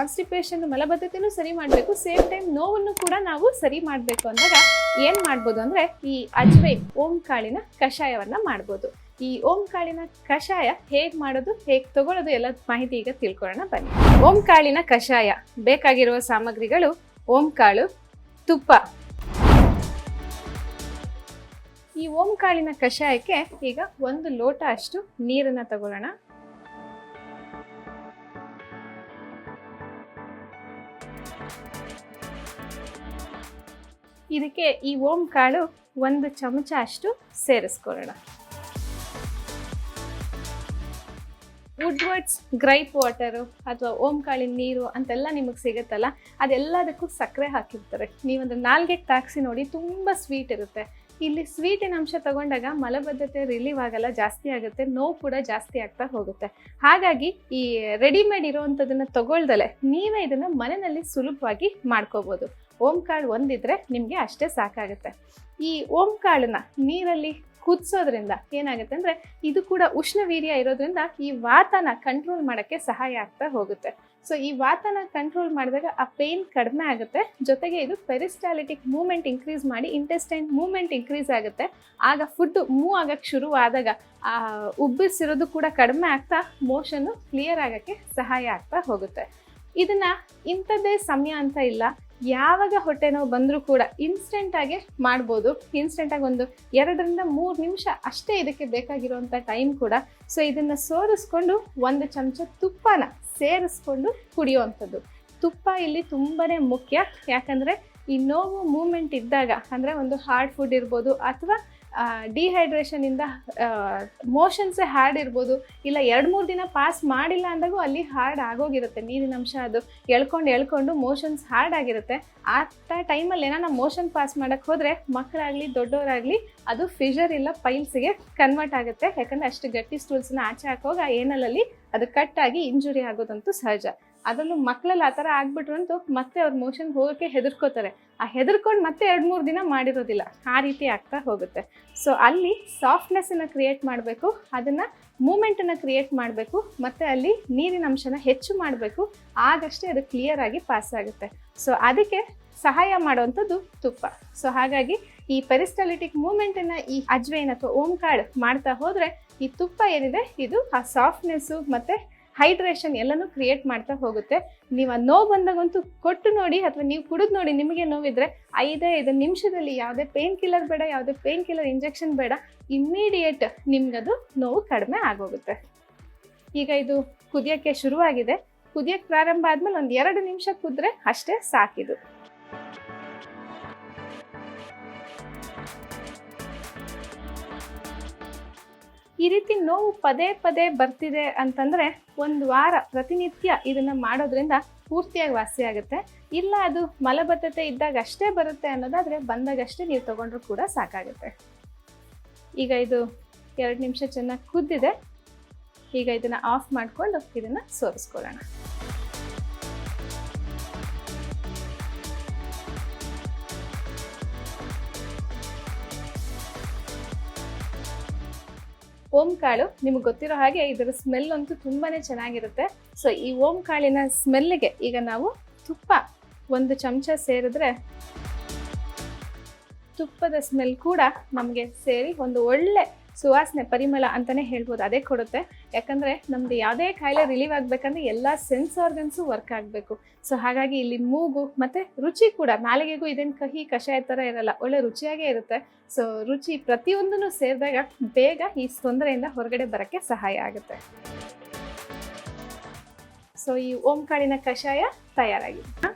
Hydration ಮಲಬದ್ಧತೆನೂ ಸರಿ ಮಾಡಬೇಕು. Same time ನೋವನ್ನು ಕೂಡ ನಾವು ಸರಿ ಮಾಡಬೇಕು ಅಂದಾಗ ಏನ್ ಮಾಡ್ಬೋದು ಅಂದ್ರೆ ಈ ಅಜ್ವೈ ಓಂ ಕಾಳಿನ ಕಷಾಯವನ್ನ ಮಾಡ್ಬೋದು. ಈ ಓಂ ಕಾಳಿನ ಕಷಾಯ ಹೇಗ್ ಮಾಡೋದು, ಹೇಗ್ ತಗೊಳ್ಳೋದು ಎಲ್ಲ ಮಾಹಿತಿ ಈಗ ತಿಳ್ಕೊಳ್ಳೋಣ ಬನ್ನಿ. ಓಂ ಕಾಳಿನ ಕಷಾಯ ಬೇಕಾಗಿರುವ ಸಾಮಗ್ರಿಗಳು ಓಂ ಕಾಳು, ತುಪ್ಪ. ಈ ಓಂ ಕಾಳಿನ ಕಷಾಯಕ್ಕೆ ಈಗ ಒಂದು ಲೋಟ ಅಷ್ಟು ನೀರನ್ನ ತಗೊಳ್ಳೋಣ. ಇದಕ್ಕೆ ಈ ಓಂ ಕಾಳು ಒಂದು ಚಮಚ ಅಷ್ಟು ಸೇರಿಸ್ಕೊಳ್ಳೋಣ. ವುಡ್ವರ್ಡ್ಸ್ ಗ್ರೈಪ್ ವಾಟರು ಅಥವಾ ಓಂ ಕಾಳಿನ ನೀರು ಅಂತೆಲ್ಲ ನಿಮಗೆ ಸಿಗುತ್ತಲ್ಲ, ಅದೆಲ್ಲದಕ್ಕೂ ಸಕ್ಕರೆ ಹಾಕಿರ್ತಾರೆ. ನೀವೊಂದು ನಾಲ್ಗೆ ತಾಕ್ಸಿ ನೋಡಿ ತುಂಬ ಸ್ವೀಟ್ ಇರುತ್ತೆ. ಇಲ್ಲಿ ಸ್ವೀಟಿನ ಅಂಶ ತಗೊಂಡಾಗ ಮಲಬದ್ಧತೆ ರಿಲೀವ್ ಆಗಲ್ಲ, ಜಾಸ್ತಿ ಆಗುತ್ತೆ, ನೋವು ಕೂಡ ಜಾಸ್ತಿ ಆಗ್ತಾ ಹೋಗುತ್ತೆ. ಹಾಗಾಗಿ ಈ ರೆಡಿಮೇಡ್ ಇರೋವಂಥದ್ದನ್ನು ತಗೊಳ್ದಲೆ ನೀವೇ ಇದನ್ನು ಮನೆಯಲ್ಲಿ ಸುಲಭವಾಗಿ ಮಾಡ್ಕೋಬೋದು. ಓಂ ಕಾಳು ಒಂದಿದ್ರೆ ನಿಮಗೆ ಅಷ್ಟೇ ಸಾಕಾಗುತ್ತೆ. ಈ ಓಮ್ ಕಾಳನ್ನ ನೀರಲ್ಲಿ ಕುದಿಸೋದ್ರಿಂದ ಏನಾಗುತ್ತೆ ಅಂದರೆ ಇದು ಕೂಡ ಉಷ್ಣವೀರ್ಯ ಇರೋದ್ರಿಂದ ಈ ವಾತನ ಕಂಟ್ರೋಲ್ ಮಾಡೋಕ್ಕೆ ಸಹಾಯ ಆಗ್ತಾ ಹೋಗುತ್ತೆ. ಸೊ ಈ ವಾತನ ಕಂಟ್ರೋಲ್ ಮಾಡಿದಾಗ ಆ ಪೇನ್ ಕಡಿಮೆ ಆಗುತ್ತೆ. ಜೊತೆಗೆ ಇದು ಪೆರಿಸ್ಟಾಲಿಟಿಕ್ ಮೂವ್ಮೆಂಟ್ ಇನ್ಕ್ರೀಸ್ ಮಾಡಿ ಇಂಟೆಸ್ಟೈನ್ ಮೂವ್ಮೆಂಟ್ ಇನ್ಕ್ರೀಸ್ ಆಗುತ್ತೆ. ಆಗ ಫುಡ್ ಮೂವ್ ಆಗೋಕ್ಕೆ ಶುರು ಆದಾಗ ಆ ಉಬ್ಬಿಸಿರೋದು ಕೂಡ ಕಡಿಮೆ ಆಗ್ತಾ ಮೋಷನ್ನು ಕ್ಲಿಯರ್ ಆಗೋಕ್ಕೆ ಸಹಾಯ ಆಗ್ತಾ ಹೋಗುತ್ತೆ. ಇದನ್ನ ಇಂಥದ್ದೇ ಸಮಯ ಅಂತ ಇಲ್ಲ. ಯಾವಾಗ ಹೊಟ್ಟೆ ನೋವು ಬಂದರೂ ಕೂಡ ಇನ್ಸ್ಟೆಂಟಾಗೆ ಮಾಡ್ಬೋದು. ಇನ್ಸ್ಟೆಂಟಾಗಿ ಒಂದು ಎರಡರಿಂದ ಮೂರು ನಿಮಿಷ ಅಷ್ಟೇ ಇದಕ್ಕೆ ಬೇಕಾಗಿರುವಂಥ ಟೈಮ್ ಕೂಡ. ಸೊ ಇದನ್ನು ಸೋರಿಸ್ಕೊಂಡು ಒಂದು ಚಮಚ ತುಪ್ಪನ ಸೇರಿಸ್ಕೊಂಡು ಕುಡಿಯುವಂಥದ್ದು. ತುಪ್ಪ ಇಲ್ಲಿ ತುಂಬಾ ಮುಖ್ಯ. ಯಾಕಂದರೆ ಈ ನೋವು ಮೂಮೆಂಟ್ ಇದ್ದಾಗ, ಅಂದರೆ ಒಂದು ಹಾರ್ಡ್ ಫುಡ್ ಇರ್ಬೋದು ಅಥವಾ ಡಿಹೈಡ್ರೇಷನ್ ಇಂದ ಮೋಷನ್ಸೇ ಹಾರ್ಡ್ ಇರ್ಬೋದು. ಇಲ್ಲ, ಎರಡು ಮೂರು ದಿನ ಪಾಸ್ ಮಾಡಿಲ್ಲ ಅಂದಾಗೂ ಅಲ್ಲಿ ಹಾರ್ಡ್ ಆಗೋಗಿರುತ್ತೆ. ನೀರಿನ ಅಂಶ ಅದು ಎಳ್ಕೊಂಡು ಎಳ್ಕೊಂಡು ಮೋಷನ್ಸ್ ಹಾರ್ಡ್ ಆಗಿರುತ್ತೆ. ಆ ಟೈಮಲ್ಲಿ ಏನಾರ ಮೋಷನ್ ಪಾಸ್ ಮಾಡೋಕ್ಕೆ ಹೋದರೆ ಮಕ್ಕಳಾಗಲಿ ದೊಡ್ಡವರಾಗಲಿ ಅದು ಫಿಷರ್ ಇಲ್ಲ ಪೈಲ್ಸ್ಗೆ ಕನ್ವರ್ಟ್ ಆಗುತ್ತೆ. ಯಾಕಂದರೆ ಅಷ್ಟು ಗಟ್ಟಿ ಸ್ಟೂಲ್ಸ್ನ ಆಚೆ ಹಾಕುವಾಗ ಏನಲ್ಲಲ್ಲಿ ಅದು ಕಟ್ಟಾಗಿ ಇಂಜುರಿ ಆಗೋದಂತೂ ಸಹಜ. ಅದರಲ್ಲೂ ಮಕ್ಕಳಲ್ಲಿ ಆ ಥರ ಅಂತ ಮತ್ತೆ ಅವ್ರ ಮೋಷನ್ ಹೋಗೋಕ್ಕೆ ಹೆದರ್ಕೋತಾರೆ. ಆ ಹೆದರ್ಕೊಂಡು ಮತ್ತೆ ಎರಡು ಮೂರು ದಿನ ಮಾಡಿರೋದಿಲ್ಲ. ಆ ರೀತಿ ಆಗ್ತಾ ಹೋಗುತ್ತೆ. ಸೊ ಅಲ್ಲಿ ಸಾಫ್ಟ್ನೆಸ್ಸನ್ನು ಕ್ರಿಯೇಟ್ ಮಾಡಬೇಕು, ಅದನ್ನು ಮೂಮೆಂಟನ್ನು ಕ್ರಿಯೇಟ್ ಮಾಡಬೇಕು, ಮತ್ತು ಅಲ್ಲಿ ನೀರಿನ ಅಂಶನ ಹೆಚ್ಚು ಮಾಡಬೇಕು ಆಗಷ್ಟೇ ಅದು ಕ್ಲಿಯರ್ ಆಗಿ ಪಾಸ್ ಆಗುತ್ತೆ. ಸೊ ಅದಕ್ಕೆ ಸಹಾಯ ಮಾಡುವಂಥದ್ದು ತುಪ್ಪ. ಸೊ ಹಾಗಾಗಿ ಈ ಪೆರಿಸ್ಟಾಲಿಟಿಕ್ ಮೂಮೆಂಟನ್ನು ಈ ಅಜ್ವೈನ್ ಅಥವಾ ಓಂಕಾಳು ಮಾಡ್ತಾ ಹೋದರೆ ಈ ತುಪ್ಪ ಏನಿದೆ? ಇದು ಆ ಸಾಫ್ಟ್ನೆಸ್ಸು ಮತ್ತು ಹೈಡ್ರೇಷನ್ ಎಲ್ಲನೂ ಕ್ರಿಯೇಟ್ ಮಾಡ್ತಾ ಹೋಗುತ್ತೆ. ನೀವು ಆ ನೋವು ಬಂದಾಗಂತೂ ಕೊಟ್ಟು ನೋಡಿ ಅಥವಾ ನೀವು ಕುಡಿದು ನೋಡಿ ನಿಮಗೆ ನೋವಿದ್ರೆ ಐದೇ ಐದು ನಿಮಿಷದಲ್ಲಿ ಯಾವುದೇ ಪೇನ್ ಕಿಲ್ಲರ್ ಬೇಡ, ಯಾವುದೇ ಪೇನ್ ಕಿಲ್ಲರ್ ಇಂಜೆಕ್ಷನ್ ಬೇಡ ಇಮ್ಮಿಡಿಯೇಟ್ ನಿಮ್ಗದು ನೋವು ಕಡಿಮೆ ಆಗೋಗುತ್ತೆ. ಈಗ ಇದು ಕುದಿಯೋಕ್ಕೆ ಶುರುವಾಗಿದೆ. ಕುದಿಯೋಕ್ಕೆ ಪ್ರಾರಂಭ ಆದ್ಮೇಲೆ ಒಂದು ಎರಡು ನಿಮಿಷ ಕುದ್ರೆ ಅಷ್ಟೇ ಸಾಕಿದು ಈ ರೀತಿ ನೋವು ಪದೇ ಪದೇ ಬರ್ತಿದೆ ಅಂತಂದ್ರೆ ಒಂದು ವಾರ ಪ್ರತಿನಿತ್ಯ ಇದನ್ನ ಮಾಡೋದ್ರಿಂದ ಪೂರ್ತಿಯಾಗಿ ವಾಸಿ ಆಗುತ್ತೆ. ಇಲ್ಲ ಅದು ಮಲಬದ್ಧತೆ ಇದ್ದಾಗ ಅಷ್ಟೇ ಬರುತ್ತೆ ಅನ್ನೋದಾದ್ರೆ ಬಂದಾಗಷ್ಟೇ ನೀವು ತಗೊಂಡ್ರು ಕೂಡ ಸಾಕಾಗುತ್ತೆ. ಈಗ ಇದು ಎರಡು ನಿಮಿಷ ಚೆನ್ನಾಗಿ ಕುದ್ದಿದೆ. ಈಗ ಇದನ್ನ ಆಫ್ ಮಾಡಿಕೊಂಡು ಇದನ್ನ ಸೋರಿಸ್ಕೊಳ್ಳೋಣ. ಓಂ ಕಾಳು, ನಿಮ್ಗೆ ಗೊತ್ತಿರೋ ಹಾಗೆ ಇದರ ಸ್ಮೆಲ್ ಅಂತೂ ತುಂಬಾನೇ ಚೆನ್ನಾಗಿರುತ್ತೆ. ಸೊ ಈ ಓಂ ಕಾಳಿನ ಸ್ಮೆಲ್ಗೆ ಈಗ ನಾವು ತುಪ್ಪ ಒಂದು ಚಮಚ ಸೇರಿದ್ರೆ ತುಪ್ಪದ ಸ್ಮೆಲ್ ಕೂಡ ನಮಗೆ ಸೇರಿ ಒಂದು ಒಳ್ಳೆ ಸುವಾಸನೆ ಪರಿಮಳ ಅಂತಾನೆ ಹೇಳ್ಬೋದು, ಅದೇ ಕೊಡುತ್ತೆ. ಯಾಕಂದ್ರೆ ನಮ್ದು ಯಾವುದೇ ಕಾಯಿಲೆ ರಿಲೀವ್ ಆಗ್ಬೇಕಂದ್ರೆ ಎಲ್ಲ ಸೆನ್ಸ್ ಆರ್ಗನ್ಸು ವರ್ಕ್ ಆಗಬೇಕು. ಸೊ ಹಾಗಾಗಿ ಇಲ್ಲಿ ಮೂಗು ಮತ್ತೆ ರುಚಿ ಕೂಡ ನಾಲಿಗೆಗೂ ಇದೇನು ಕಹಿ, ಕಷಾಯ ಥರ ಇರಲ್ಲ, ಒಳ್ಳೆ ರುಚಿಯಾಗೇ ಇರುತ್ತೆ. ಸೊ ರುಚಿ ಪ್ರತಿಯೊಂದನ್ನು ಸೇರಿದಾಗ ಬೇಗ ಈ ತೊಂದರೆಯಿಂದ ಹೊರಗಡೆ ಬರೋಕ್ಕೆ ಸಹಾಯ ಆಗುತ್ತೆ. ಸೊ ಈ ಓಂಕಾಳಿನ ಕಷಾಯ ತಯಾರಾಗಿದೆ.